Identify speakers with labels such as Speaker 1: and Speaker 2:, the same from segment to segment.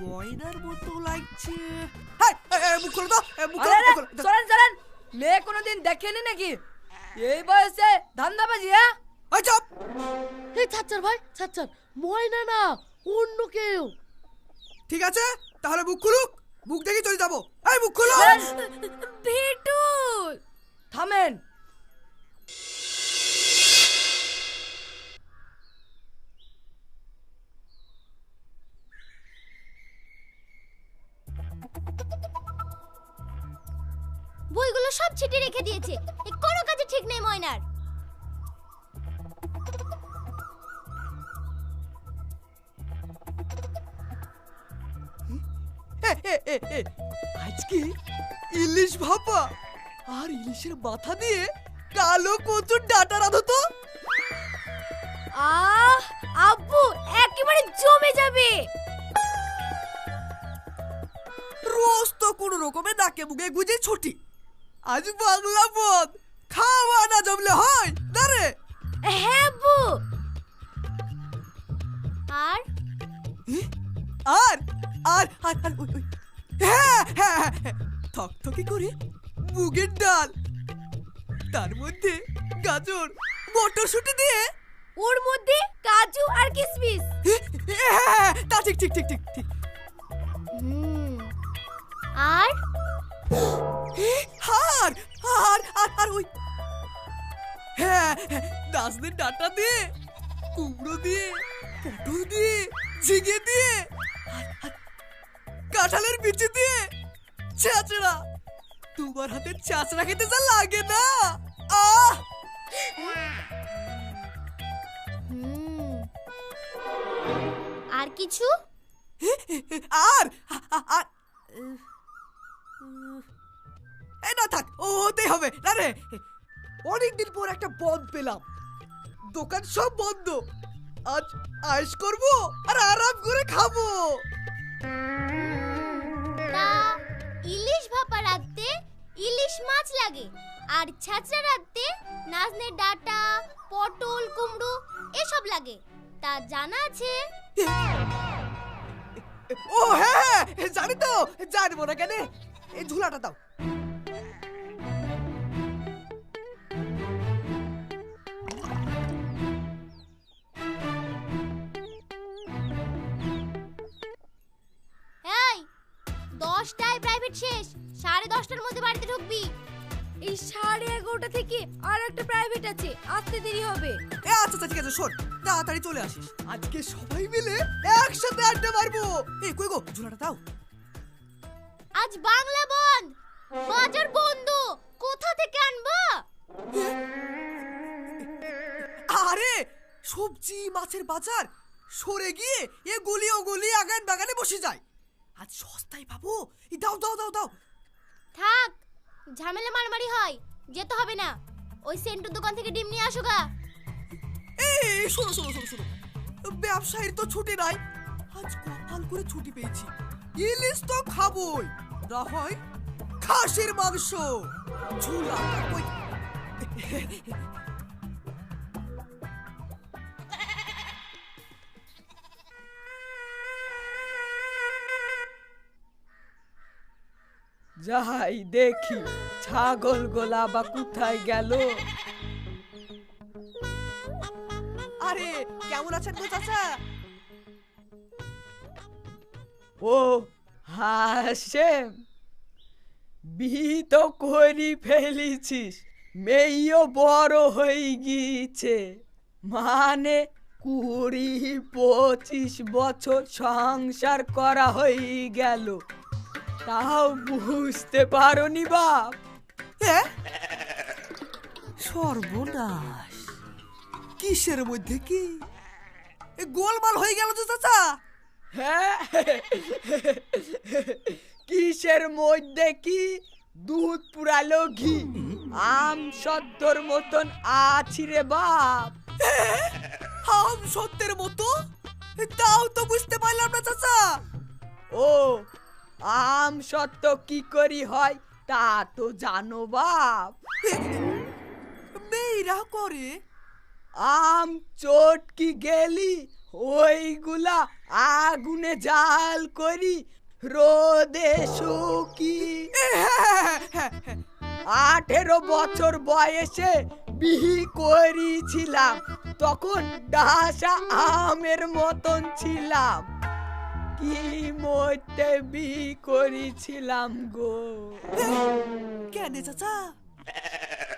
Speaker 1: ময়নার মতো লাগছে। মুখ খোলো তো মুখ।
Speaker 2: চলেন চলেন। মেয়ে কোনোদিন দেখেনি নাকি? এই বয়সে ধান্দাবাজি হ্যাঁ?
Speaker 1: এই চুপ!
Speaker 3: এই ছাচ্চার ভাই ছাচ্চার ময়না না অন্য কেউ।
Speaker 1: ঠিক আছে তাহলে মুখ খুলুক। মুখ দেখে চলে যাব। এই মুখ খুলো।
Speaker 2: ভেটুল থামেন।
Speaker 4: বইগুলো সব ছিটে রেখে দিয়েছে। এ কোনো কাজে ঠিক নেই ময়নার।
Speaker 1: আজকে ইলিশ ভাপা আর ইলিশের মাথা দিয়ে কালো কচুর ডাটা রাঁধো তো।
Speaker 4: আহ আব্বু একেবারে জমে যাবে।
Speaker 1: রোজ তো কোনো রকমে নাকে মুখে গুজে ছুটি। আজ বাংলা পদ খাওয়া না জমলে হয় না রে?
Speaker 4: হ্যাঁ আব্বু আর?
Speaker 1: আর? আর আর আর ওই ওই। হ্যাঁ হ্যাঁ হ্যাঁ, থকথকে করে মুগের ডাল। তার মধ্যে গাজর মটরশুঁটি দিয়ে।
Speaker 4: ওর মধ্যে কাজু আর কিশমিশ
Speaker 1: হ্যাঁ, তা ঠিক ঠিক ঠিক ঠিক ঠিক।
Speaker 4: আর?
Speaker 1: হ্যাঁ হ্যাঁ, নাচনের ডাটা দিয়ে কুমড়ো দিয়ে পটল দিয়ে ঝিঙে দিয়ে কাঁঠালের বিচি দিয়ে। চাচড়া তোমার হাতে চাচড়া খেতে যা লাগে না। আহ!
Speaker 4: হুম। আর কিছু?
Speaker 1: আর আর না থাক ও হতেই হবে। না রে অনেকদিন পর একটা বন্ধ পেলাম। দোকান সব বন্ধ। আজ আয়েশ করব আর আরাম করে খাব।
Speaker 4: তা ইলিশ ভাপা রাখতে ইলিশ মাছ লাগে আর ছাঁচড়া রাখতে নাজনের ডাটা পটল কুমড়ো এসব লাগে তা জানা আছে?
Speaker 1: ও হ্যাঁ হ্যাঁ, জানি তো জানব না কেন? এই ঝুলাটা দাও।
Speaker 4: প্রাইভেট শেষ। সাড়ে দশটার মধ্যে বাড়িতে ঢুকবি।
Speaker 2: এই সাড়ে এগারোটা থেকে আর একটা প্রাইভেট আছে। আসতে দেরি হবে।
Speaker 1: এ আচ্ছা আচ্ছা ঠিক আছে শোন তাড়াতাড়ি চলে আসিস। আজকে সবাই মিলে একসাথে আড্ডা মারবো। এই কই গো ঝুলাটা দাও।
Speaker 4: আজ বাংলা বন্ধ বাজার বন্ধ। কোথা থেকে আনব?
Speaker 1: আরে সবজি মাছের বাজার। সরে গিয়ে এ গলি ও গলি আগান বাগানে বসে যায়। আজ সস্তায় পাবো? এই দাও দাও দাও দাও।
Speaker 4: থাক ঝামেলা মারামারি হয় যেতে হবে না। ওই সেন্টুর দোকান থেকে ডিম নিয়ে আসো গা।
Speaker 1: এই এই, শোনো শোনো শোনো শোনো। ব্যবসায়ীর তো ছুটি নাই। আজ কপাল করে ছুটি পেয়েছি। ইলিশ তো খাবোই না হয় খাসির মাংস। ঝুলা
Speaker 2: যাই দেখি, ছাগল গোলা বা কোথায় গেল?
Speaker 1: আরে, কেমন আছেন গো চাচা?
Speaker 2: ও, হাসেম বিহি তো করি ফেলিছিস, মেয়েও বড় হয়ে গিয়েছে। মানে কুড়ি পঁচিশ বছর সংসার করা হয়ে গেল। তাও বুঝতে পারোনি বাপ।
Speaker 1: হ্যাঁ সর্বনাশ। কিসের মধ্যে কি? এ গোলমাল হয়ে গেল তো চাচা।
Speaker 2: হ্যাঁ। কিসের মধ্যে কি? দুধ পুরালো ঘি। আম সদ্যর মতন আছি রে বাপ।
Speaker 1: আম সত্যের মতো? তাও তো বুঝতে পারলাম না চাচা।
Speaker 2: ও আম সত্য কি করি হয় তা তো জানো বাপ।
Speaker 1: মেয়েরা করে?
Speaker 2: আম চটকি গেলি ওইগুলা আগুনে জাল করি রোদে শুকি। আঠেরো বছর বয়সে বিহি করেছিলাম তখন ডাসা আমের মতন ছিলাম। কি মধ্যে বি করেছিলাম গো?
Speaker 1: কেন চাচা?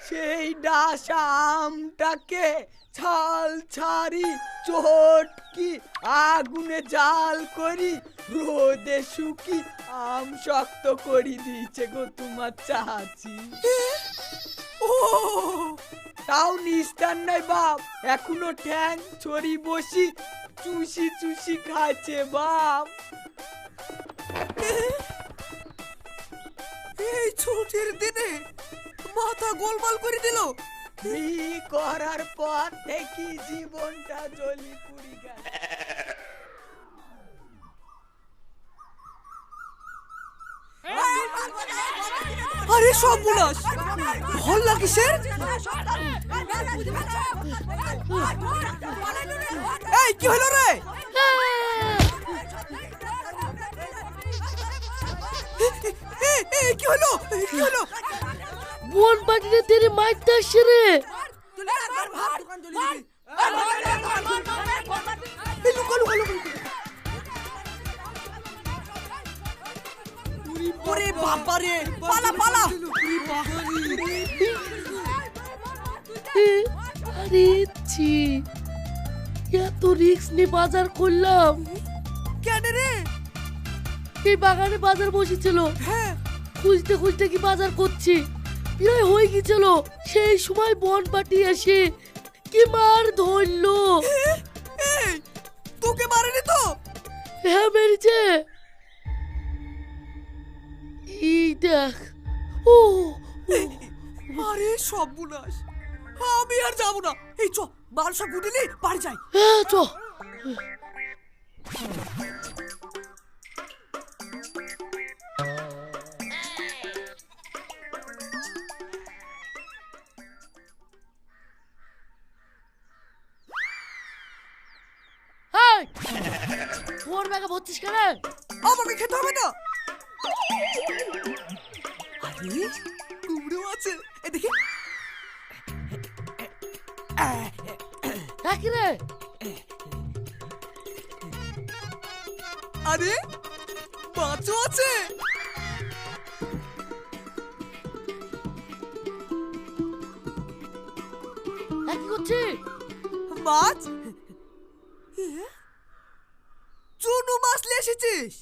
Speaker 2: সেই ডাসা আমটাকে ছাল ছাড়ি চটকি আগুনে জাল করি রোদে শুকি আম শক্ত করি দিয়েছে গো তোমার চাচি।
Speaker 1: ও!
Speaker 2: তাও নিস্তার নাই বাপ এখনও ঠ্যাং ছড়ি বসি চুষি চুষি খাচ্ছে বাপ
Speaker 1: এই ছুটির দিনে মাথা গোলমাল করে দিল
Speaker 2: বিয়ে করার পর থেকে জীবনটা জ্বলি পুড়ি গেল
Speaker 1: আরে সব বুলাস ভালো কিসের এই কি হলো রে কি হলো কি হলো
Speaker 3: বোন পাটিতে তেরে মাইতে আসছে রে।
Speaker 1: ওরে পালা পালা।
Speaker 3: আরে ছি। এত রিক্স নিয়ে বাজার করলাম।
Speaker 1: কেন রে?
Speaker 3: এই বাগানে বাজার বসেছিল।
Speaker 1: হ্যাঁ।
Speaker 3: খুঁজতে খুঁজতে কি বাজার করছি? প্রায় হয়ে গেছিল সেই সময় বন পাটি এসে কি মার ধরলো?
Speaker 1: তোকে মারেনি তো?
Speaker 3: হ্যাঁ মেরেছে। এই দেখ ও
Speaker 1: আরে সব বুলাস আমি আর যাব না। এই চ বারোশো গুটিলি বাড়ি যাই।
Speaker 3: হ্যাঁ চ। তোর ব্যাগে ভর্তিস কেন?
Speaker 1: আমাকে খেতে হবে না। আরে কুমড়ো আছে। এ
Speaker 3: রে
Speaker 1: আরে মাছও আছে।
Speaker 3: করছি?
Speaker 1: মাছ? চুনো মাছ নিয়ে এসেছিস?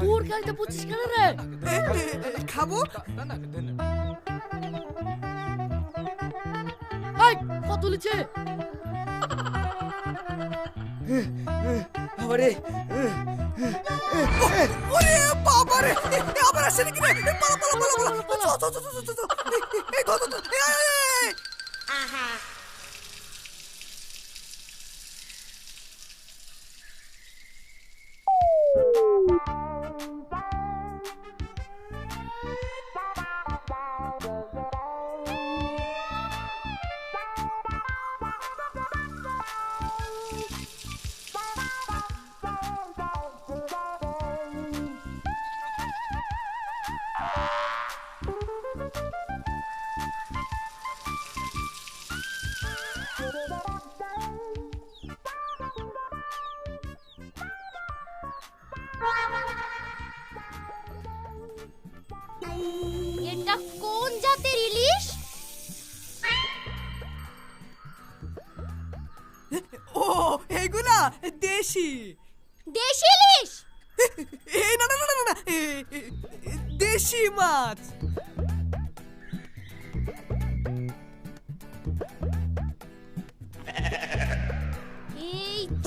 Speaker 3: তোর গাড়িতে কেন রে?
Speaker 1: এ, খাব?
Speaker 3: কত
Speaker 2: আরে
Speaker 1: ওরে বাবা রে আবার আসছে নাকি রে পালা পালা পালা পালা। এই, ধর, ধর। এই,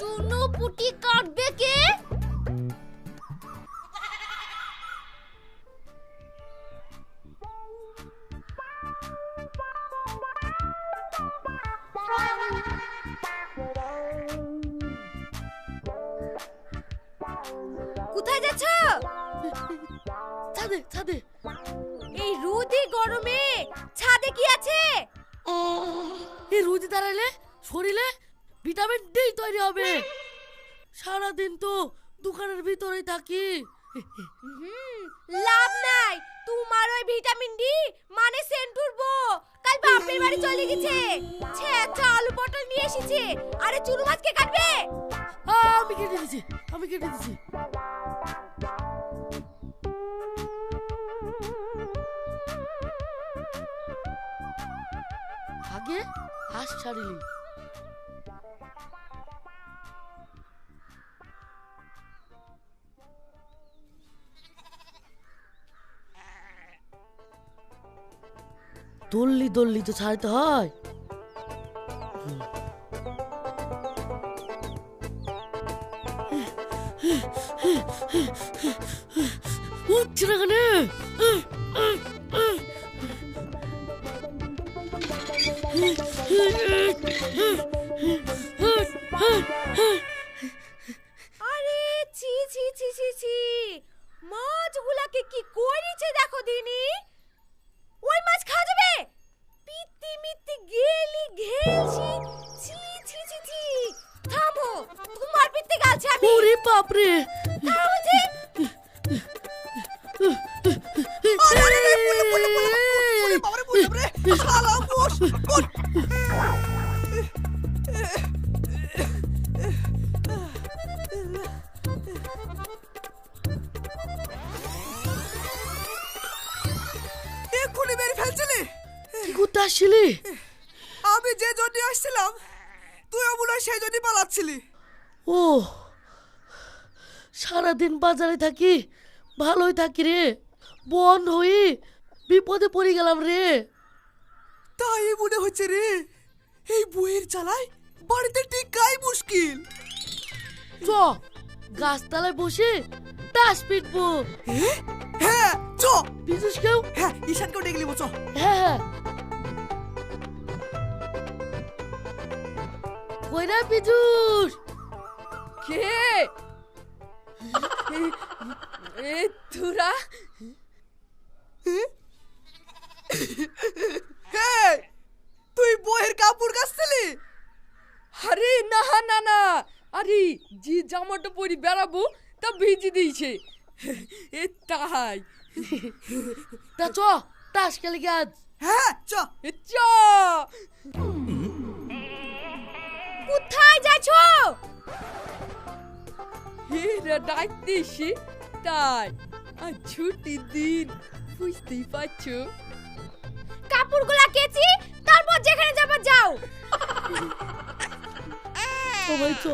Speaker 4: চুনো পুটি কাটবে কে
Speaker 5: চুরু মাছ কে কাটবে?
Speaker 3: আমি কেটে দিছি, আমি কেটে দিছি। আগে হাঁস ছাড়িলি। দল্লি দল্লি তো ছাড়তে হয়। উঠছে না কেন
Speaker 5: আরে ছি ছি ছি ছি ছি মাছগুলাকে কি করেছে দেখো দিনি ওই মাছ খাওয়া যাবে পিত্তি মিত্তি গেলি ঘেলছি ছি ছি ছি ছি থামো তোমার পিত্তি গালছে আমি
Speaker 3: ওরে
Speaker 5: থামো বলছি।
Speaker 3: আসছিলি?
Speaker 1: আমি যে জন্য আসছিলাম তুইও মনে হয় সেই জন্যই পালাচ্ছিলি।
Speaker 3: ও সারাদিন বাজারে থাকি ভালোই থাকি রে। বন্ধ হয়ে বিপদে পড়ে গেলাম রে।
Speaker 1: তাই মনে হচ্ছে রে এই বইয়ের চালায় বাড়িতে টিকাই মুশকিল।
Speaker 3: চ গাছতলায় বসে তাস পিটবো?
Speaker 1: হ্যাঁ চ।
Speaker 3: বিশেষ কেউ?
Speaker 1: হ্যাঁ ঈশানকেও ডেকে নিবো চ।
Speaker 3: হ্যাঁ হ্যাঁ। কই না পিজুস
Speaker 6: কে? এ তোরা?
Speaker 1: তুই বইয়ের কাপড় কাচছিলি?
Speaker 6: আরে না না না। আরে যে জামাটা পরি বেড়াবো তা ভিজে দিয়েছে। এ তাই।
Speaker 3: তা চ তাস খেলে গাছ
Speaker 1: হ্যাঁ চ।
Speaker 6: চ।
Speaker 5: কোথায় যাচ্ছো?
Speaker 6: এরা ডাকতে এসে তাই আর ছুটির দিন বুঝতেই পারছ?
Speaker 5: কাপড়গুলা কেচি তারপর যেখানে যাব যাও।
Speaker 3: সবাই চ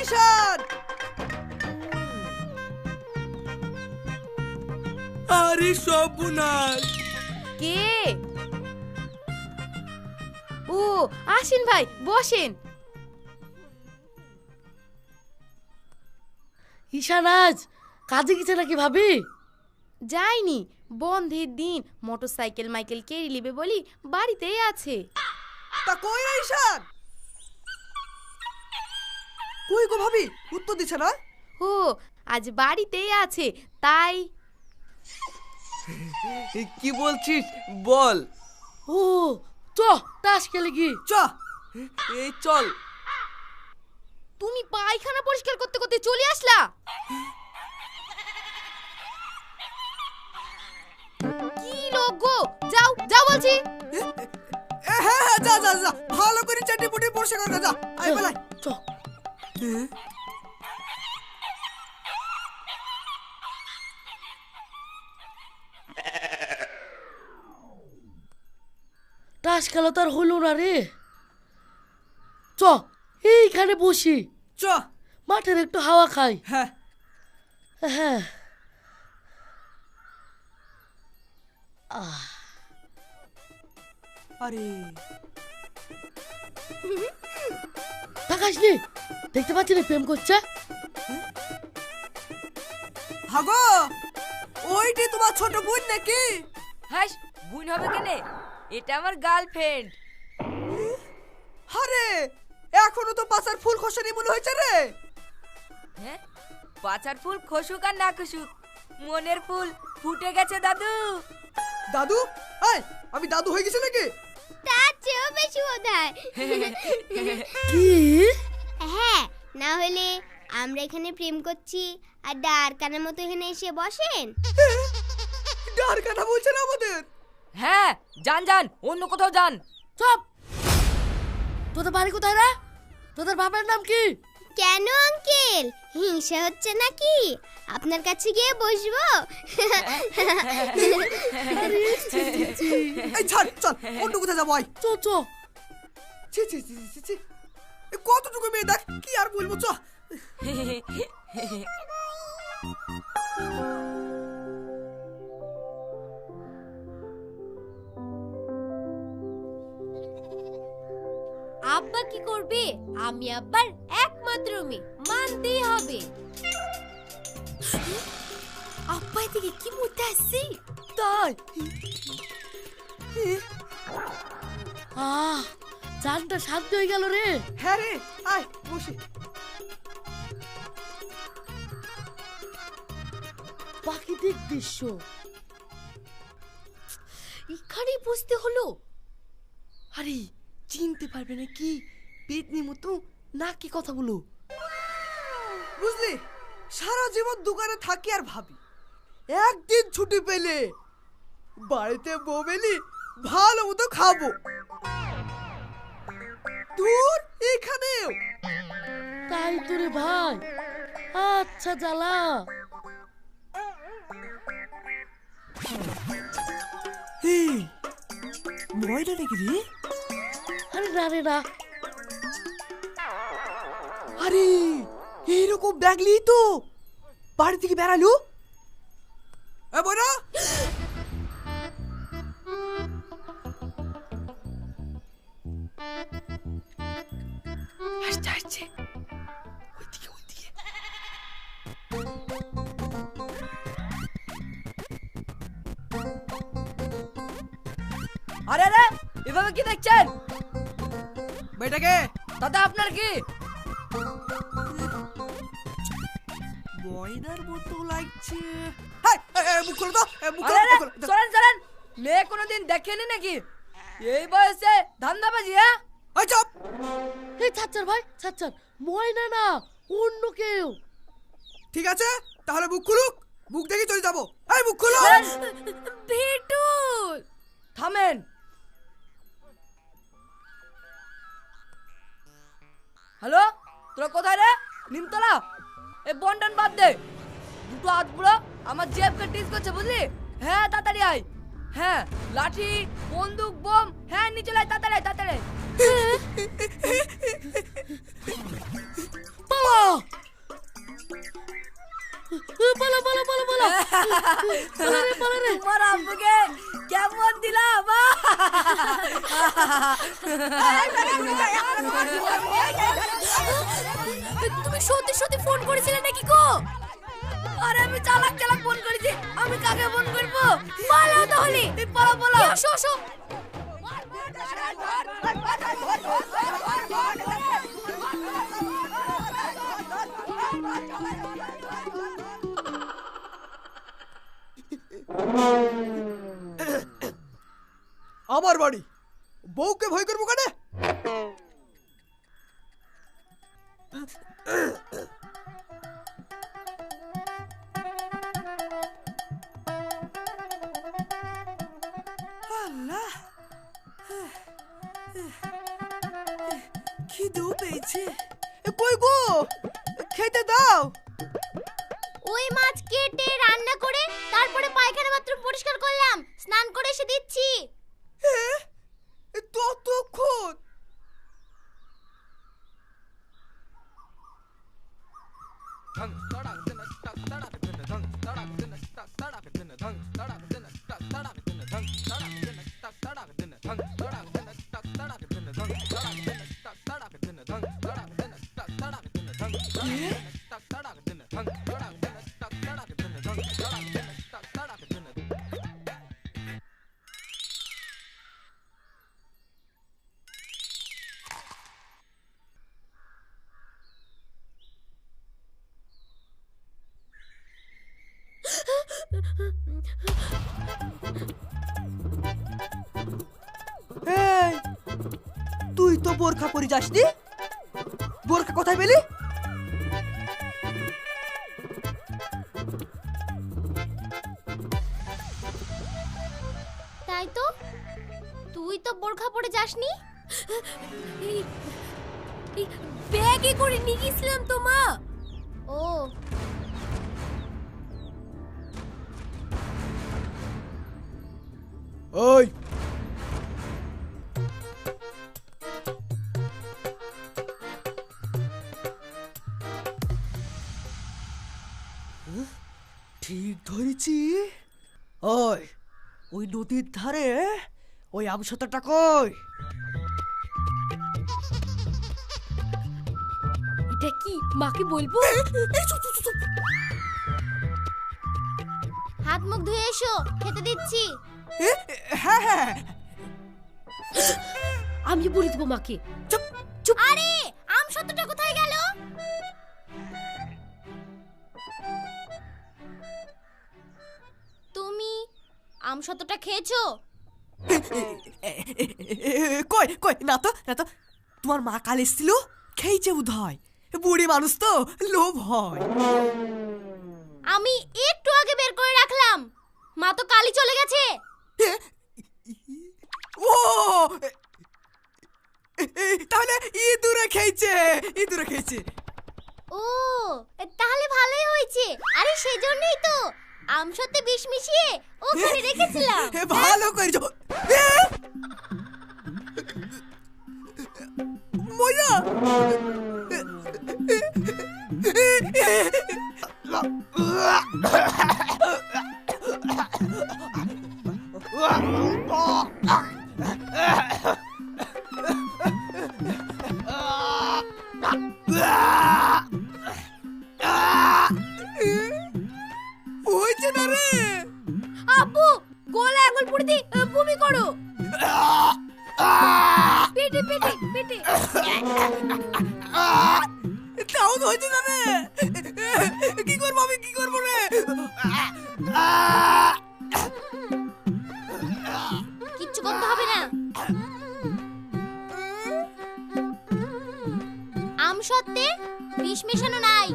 Speaker 1: ঈশান আরে সর্বনাশ!
Speaker 5: কে? ও আসেন ভাই বসেন।
Speaker 3: ঈশানাজ কাজে গেছে নাকি ভাবি?
Speaker 5: যাইনি বন্ধের দিন মোটরসাইকেল মাইকেল কেড়ে নিবে বলি বাড়িতেই আছে।
Speaker 1: তা কই রে ঈশান? কই গো ভাবি? উত্তর দিছে না?
Speaker 5: ও আজ বাড়িতেই আছে তাই।
Speaker 7: কি বলছিস? বল।
Speaker 3: ও চ তাস খেলে কি
Speaker 1: চ।
Speaker 7: এই চল।
Speaker 5: তুমি পায়খানা পরিষ্কার করতে করতে চলে আসলা? কি লোক গো? যাও যাও বলছি।
Speaker 1: এ, হ্যাঁ হ্যাঁ যা যা যা। ভালো করে চাটি পুটি পরিষ্কার করে যা আই বেলাই
Speaker 3: চ। তাস খেলা তো আর হলো না রে। চ এইখানে বসি।
Speaker 1: চ।
Speaker 3: মাঠের একটু হাওয়া খাই।
Speaker 1: হ্যাঁ।
Speaker 3: হ্যাঁ।
Speaker 1: আরে।
Speaker 3: তাকাসনি দেখতে পাচ্ছি না প্রেম করছে?
Speaker 1: হাগো ওইটি তোমার ছোট বোন নাকি?
Speaker 6: হাস বুন হবে কেনে? এটা আমার গার্লফ্রেন্ড
Speaker 1: আরে এখনও তো পাশার ফুল খসনি মনে হয়েছে রে।
Speaker 6: হ্যাঁ? পাচার ফুল খসুক আর না খসুক মনের ফুল ফুটে গেছে দাদু।
Speaker 1: দাদু? এই আমি দাদু হয়ে গেছি নাকি?
Speaker 8: তার চেয়েও বেশি বোধ হয়
Speaker 3: কি
Speaker 8: হ্যাঁ না হলে আমরা এখানে প্রেম করছি আর ডারকানের মতো এখানে এসে বসেন।
Speaker 1: ডারকানা বলছেন আমাদের?
Speaker 6: হ্যাঁ যান যান অন্য কোথাও যান।
Speaker 3: চপ! তোদের বাড়ি কোথায় রে? তোদের বাবার নাম কি?
Speaker 8: কেন আঙ্কেল? হিংসা হচ্ছে নাকি? আপনার কাছে গিয়ে বসবো?
Speaker 1: এই ছাড় চল অন্য কোথায় যাব আয়।
Speaker 3: চো চো
Speaker 1: ছি ছি ছি ছি, ছি কতটুকু মেয়ে দেখ কি আর বলব চ
Speaker 8: আব্বা কি করবে? আমি আব্বার একমাত্র মেয়ে। মানতেই হবে। আব্বা এদিকে কি মধ্যে আসছি?
Speaker 1: তাই।
Speaker 3: আহ জানটা শান্ত হয়ে গেল রে।
Speaker 1: হ্যাঁ রে আয় বসে।
Speaker 3: প্রাকৃতিক দৃশ্য।
Speaker 6: এখানেই বসতে হলো।
Speaker 9: আরে চিনতে পারবে না কি? পেতনি মতো নাকি কথা বলো।
Speaker 1: বুঝলি? সারা জীবন দোকানে থাকি আর ভাবি। একদিন ছুটি পেলে বাড়িতে বমেলি ভালো মতো খাব। দূর এখানেও
Speaker 3: তাই তো রে ভাই। আচ্ছা জ্বালা।
Speaker 1: ময়না নাকি রে?
Speaker 3: আরে না রে না।
Speaker 1: আরে, এইরকম দেখলি তো বাড়ি থেকে বেড়ালো? বইরা
Speaker 9: আসছে আসছে ওইদিকে ওইদিকে।
Speaker 6: আরে আরে, এভাবে কি দেখছেন?
Speaker 1: মেয়েটাকে?
Speaker 6: দাদা আপনার কি?
Speaker 1: ময়নার মতো লাগছে। মুখ খোলো তো মুখ।
Speaker 6: সরেন সরেন মেয়ে কোনোদিন দেখেনি নাকি? এই বয়সে ধান্দা ধান্দাবাজি হ্যাঁ?
Speaker 1: এই চুপ।
Speaker 3: এই ছাচ্চার ভাই ছাচ্চার ময়না না অন্য কেউ।
Speaker 1: ঠিক আছে তাহলে মুখ খুলুক। মুখ দেখে চলে যাব। এই মুখ খুলো।
Speaker 6: পেটুল থামেন। হ্যালো? তোরা কোথায় রে? নিমতলা? এই বন্ডন বাদ দে। দুটো হাত বুড়ো আমার জেবকে টিস করছে বুঝলি? হ্যাঁ তাড়াতাড়ি আয়। হ্যাঁ লাঠি বন্দুক বোম হ্যাঁ নিচে লাই তাড়াতাড়ি আয়, তাড়াতাড়ি
Speaker 3: পালা! পালা পালা পালা পালা। পালা রে পালা রে।
Speaker 6: তোমার আব্বুকে কেমন দিলাম?
Speaker 8: করেছিলে নাকি গো?
Speaker 6: আরে আমি চালাক চালাক ফোন করেছি, আমি কাকে ফোন করব?
Speaker 8: পালাও তাহলে।
Speaker 6: এই পালা শো
Speaker 8: আসো ওই মাছ কেটে রান্না করে তারপরে পায়খানা বাথরুম পরিষ্কার করলাম। স্নান করে এসে দিচ্ছি।
Speaker 1: ততক্ষণ? Yeah. বোরখা পরে যাসনি? বোরখা কোথায় পেলি?
Speaker 4: তাই তো। তুই তো বোরখা পরে যাসনি? ব্যাগে করে নিয়ে গেছিলাম তো মা। ও।
Speaker 1: ওই ধরেছি ওই ওই নদীর ধারে ওই আমসতাটা কই?
Speaker 4: এটা কি? মাকে বলব? হাত মুখ ধুয়ে এসো খেতে দিচ্ছি।
Speaker 1: হ্যাঁ হ্যাঁ।
Speaker 3: আমি বলে দেবো মাকে।
Speaker 1: চুপ
Speaker 4: আম সত্যটা খেয়েছো?
Speaker 1: কই কই না তো না তো। তোমার মা কাল এসেছিল? খেয়েছে হয় বুড়ি মানুষ তো লোভ হয়।
Speaker 4: আমি একটু আগে বের করে রাখলাম। মা তো কালি চলে গেছে।
Speaker 1: ও! তাহলে ইঁদুরে খেয়েছে ইঁদুরে খেয়েছে।
Speaker 4: ও তাহলে ভালোই হয়েছে। আরে সেজন্যই তো। আম সত্যি বিষ মিশিয়ে ওখানে রেখেছিলাম।
Speaker 1: ভালো করেছ।
Speaker 4: বিষ মেশানো নাই।